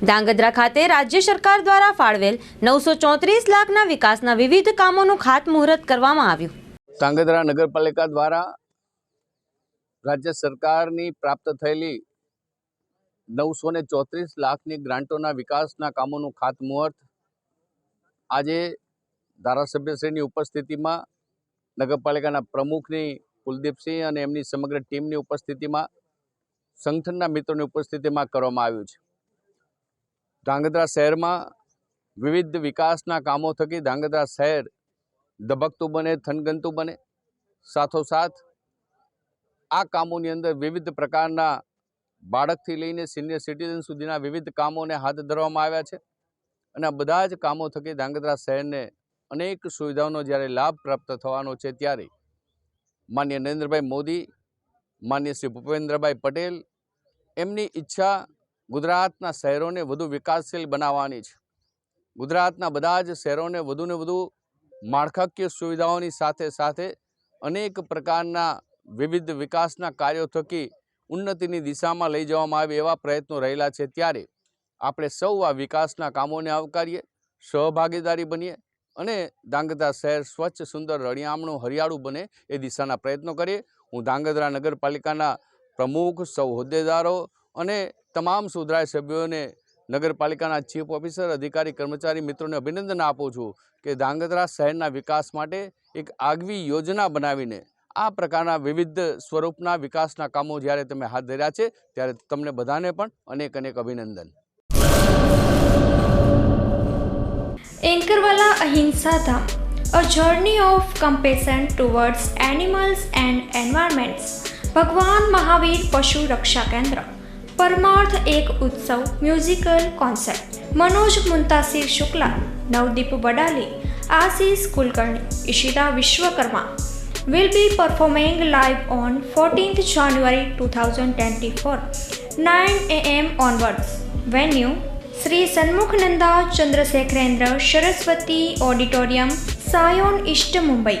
ધાંગધ્રા ખાતે રાજ્ય સરકાર દ્વારા ફાળવેલ નવસો ચોત્રીસ લાખના વિકાસના વિવિધ કામોનું ખાતમુહૂર્ત કરવામાં આવ્યું. ધાંગધ્રા નગરપાલિકા દ્વારા રાજ્ય સરકારની પ્રાપ્ત થયેલી નવસો ને ચોત્રીસ લાખની ગ્રાન્ટોના વિકાસના કામોનું ખાતમુહૂર્ત આજે ધારાસભ્યશ્રીની ઉપસ્થિતિમાં નગરપાલિકાના પ્રમુખની કુલદીપસિંહ અને એમની સમગ્ર ટીમની ઉપસ્થિતિમાં સંગઠનના મિત્રોની ઉપસ્થિતિમાં કરવામાં આવ્યું છે. ધાંગધ્રા શહેરમાં વિવિધ વિકાસના કામો થકી ધ્રાંગધ્રા શહેર ધબકતું બને, થનગનતું બને. સાથોસાથ આ કામોની અંદર વિવિધ પ્રકારના બાળકથી લઈને સિનિયર સિટીઝન સુધીના વિવિધ કામોને હાથ ધરવામાં આવ્યા છે. અને આ બધા જ કામો થકી ધ્રાંગધ્રા શહેરને અનેક સુવિધાઓનો જ્યારે લાભ પ્રાપ્ત થવાનો છે ત્યારે માન્ય નરેન્દ્રભાઈ મોદી, માન્ય શ્રી ભૂપેન્દ્રભાઈ પટેલ એમની ઈચ્છા ગુજરાતના શહેરોને વધુ વિકાસશીલ બનાવવાની છે. ગુજરાતના બધા જ શહેરોને વધુને વધુ માળખાકીય સુવિધાઓની સાથે સાથે અનેક પ્રકારના વિવિધ વિકાસના કાર્યો થકી ઉન્નતિની દિશામાં લઈ જવામાં આવે એવા પ્રયત્નો રહેલા છે. ત્યારે આપણે સૌ આ વિકાસના કામોને આવકારીએ, સહભાગીદારી બનીએ અને ધાંગધ્રા શહેર સ્વચ્છ, સુંદર, રળિયામણું, હરિયાળું બને એ દિશાના પ્રયત્નો કરીએ. હું ધાંગધ્રા નગરપાલિકાના પ્રમુખ, સૌ હોદ્દેદારો અને તમામ સુધરાય સભ્યોને નગરપાલિકાના ચીફ ઓફિસર, અધિકારી, કર્મચારી મિત્રોને અભિનંદન આપું છું કે ધાંગધ્રા શહેરના વિકાસ માટે એક આગવી યોજના બનાવીને આ પ્રકારના વિવિધ સ્વરૂપના વિકાસના કામો જ્યારે તમે હાથ ધર્યા છે, ત્યારે તમને બધાને પણ અનેક અનેક અભિનંદન. Ankarwala Ahimsa Dham a journey of compassion towards animals and environments Bhagwan Mahavir Pashu Raksha Kendra. Parmarth એક ઉત્સવ musical concert Manoj Muntashir Shukla, Navdeep Wadali, Ashish Kulkarni Ishita Vishwakarma. Will be performing live on 14th January 2024 9 am onwards. Venue Shri Shanmukhananda Chandrasekharendra Saraswati auditorium Sion east Mumbai